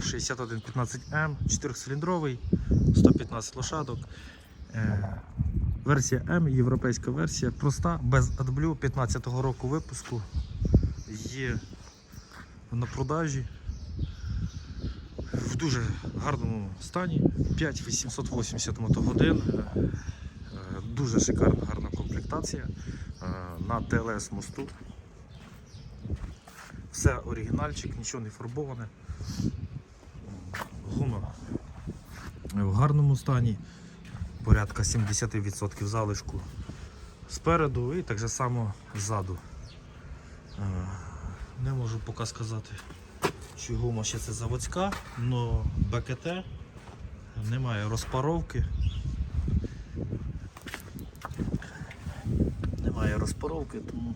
6115М, 4-циліндровий, 115 лошадок. Е, Версія М, європейська версія, проста, без AdBlue 15-го року випуску. Є на продажі в дуже гарному стані. 5880 мотогодин. Е, Дуже шикарна гарна комплектація е, на ТЛС мосту. Все оригінальчик, нічого не фарбоване. Гума в гарному стані, порядка 70% залишку спереду і так же само ззаду. Е, Не можу поки сказати, чи гума ще це заводська, але БКТ немає розпаровки. Немає розпаровки, тому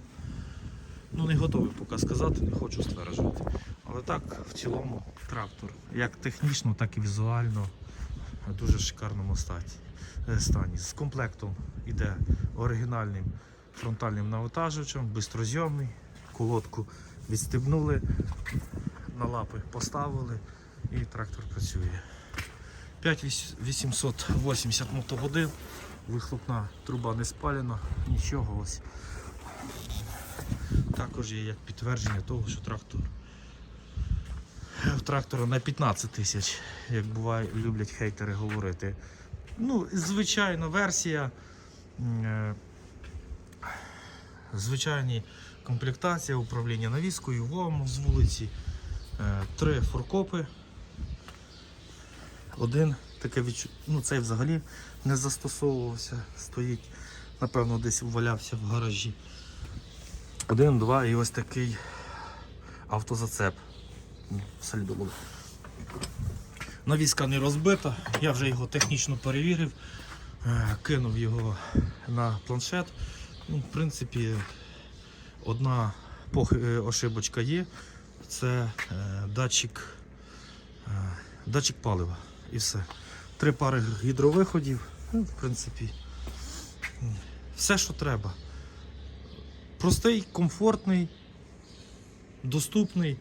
ну, не готовий поки сказати, не хочу стверджувати. Але так, в цілому, трактор, як технічно, так і візуально, в дуже шикарному е, стані. З комплектом іде оригінальним фронтальним навантажувачем, бистрозйомний, колодку відстебнули, на лапи поставили і трактор працює. 5880 мотогодин, вихлопна труба не спалена, нічого ось. Також є як підтвердження того, що трактор в трактора на 15 тисяч, як буває, люблять хейтери говорити. Ну, звичайно, версія. е, Звичайні комплектація, управління навіскою, ВОМ з вулиці, е, три форкопи. Один таке відчу... ну цей взагалі не застосовувався, стоїть, напевно, десь валявся в гаражі. Один, два і ось такий автозацеп. Ну, сальдолу. Навіска не розбита, я вже його технічно перевірив, е, кинув його на планшет. Ну, в принципі, одна е, ошибочка є. Це е, датчик, датчик палива і все. Три пари гідровиходів. Ну, в принципі, все, що треба. Простий, комфортний, доступний.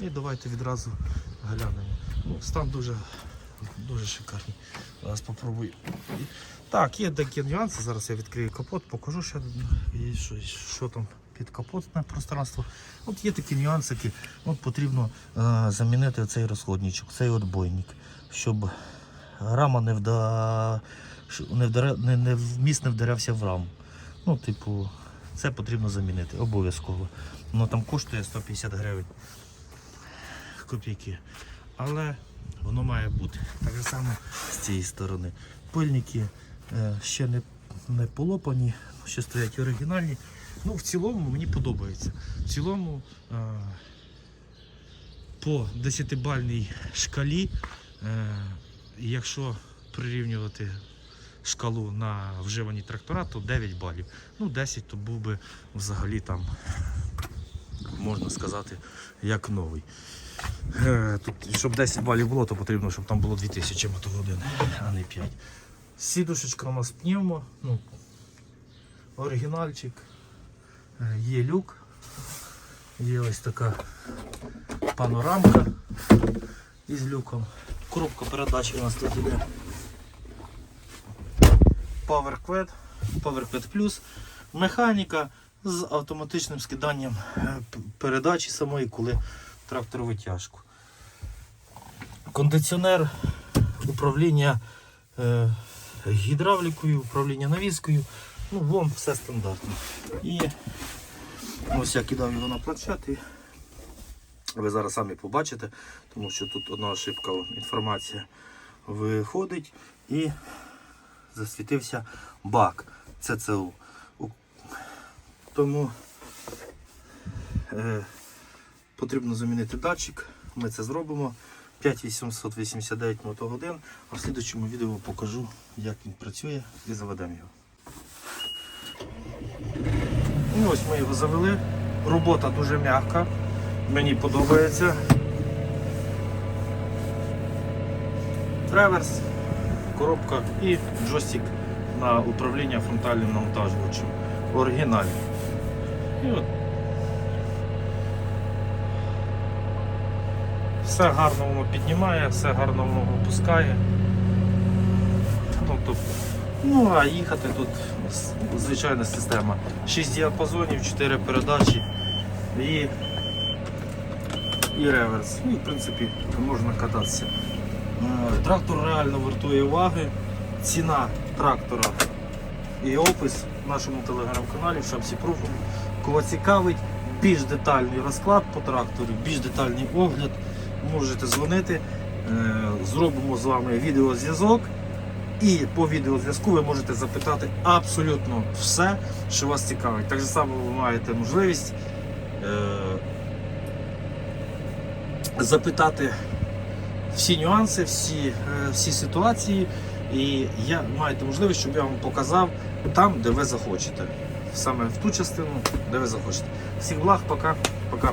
І давайте відразу глянемо. Ну, стан дуже, дуже шикарний. Зараз попробую. Так, є деякі нюанси. Зараз я відкрию капот, покажу ще що, що там під капотне пространство. От є такі нюансики. От потрібно е, замінити цей розходничок, цей отбойник, щоб рама не вда... не, вдаре... не, не вміст не вдарявся в раму. Ну, типу, це потрібно замінити обов'язково. Воно там коштує 150 гривень копійки. Але воно має бути. Так само з цієї сторони. Пильники е, ще не, не полопані, ще стоять оригінальні. Ну, в цілому мені подобається. В цілому е, по 10-бальній шкалі, е, якщо прирівнювати шкалу на вживані трактора, то 9 балів. Ну, 10 то був би взагалі там, можна сказати, як новий. Е, Тут, щоб 10 балів було, то потрібно, щоб там було 2000 мотогодин, а не 5. Сідушечка у нас пневмо, ну, оригінальчик, Е, є люк, є ось така панорамка із люком. Коробка передач у нас тут іде. PowerQuet, PowerQuet Plus, механіка з автоматичним скиданням е, передачі самої, коли трактор витяжку. Кондиціонер, управління е, гідравлікою, управління навіскою. Ну, вон все стандартно. І ось я кидав його на планшет і ви зараз самі побачите, тому що тут одна ошибка, інформація виходить і засвітився бак ЦЦУ. Тому е, потрібно замінити датчик. Ми це зробимо. 5889 мотогодин, а в слідчому відео покажу, як він працює і заведемо його. І ось ми його завели. Робота дуже м'яка. Мені подобається. Реверс, коробка і джойстик на управління фронтальним навантажувачем. Оригінальний. І от Все гарно воно піднімає, все гарно воно опускає. Ну, тобто, ну а їхати тут звичайна система. 6 діапазонів, 4 передачі і, і реверс. Ну, і, в принципі, можна кататися. Е, Трактор реально вартує уваги. Ціна трактора і опис в нашому телеграм-каналі в профу. Кого цікавить, більш детальний розклад по трактору, більш детальний огляд, можете дзвонити. Е, Зробимо з вами відеозв'язок. І по відеозв'язку ви можете запитати абсолютно все, що вас цікавить. Так само ви маєте можливість е, запитати всі нюанси, всі, е, всі ситуації. І я маєте можливість, щоб я вам показав там, де ви захочете. Саме в ту частину, де ви захочете. Всіх благ, пока, пока.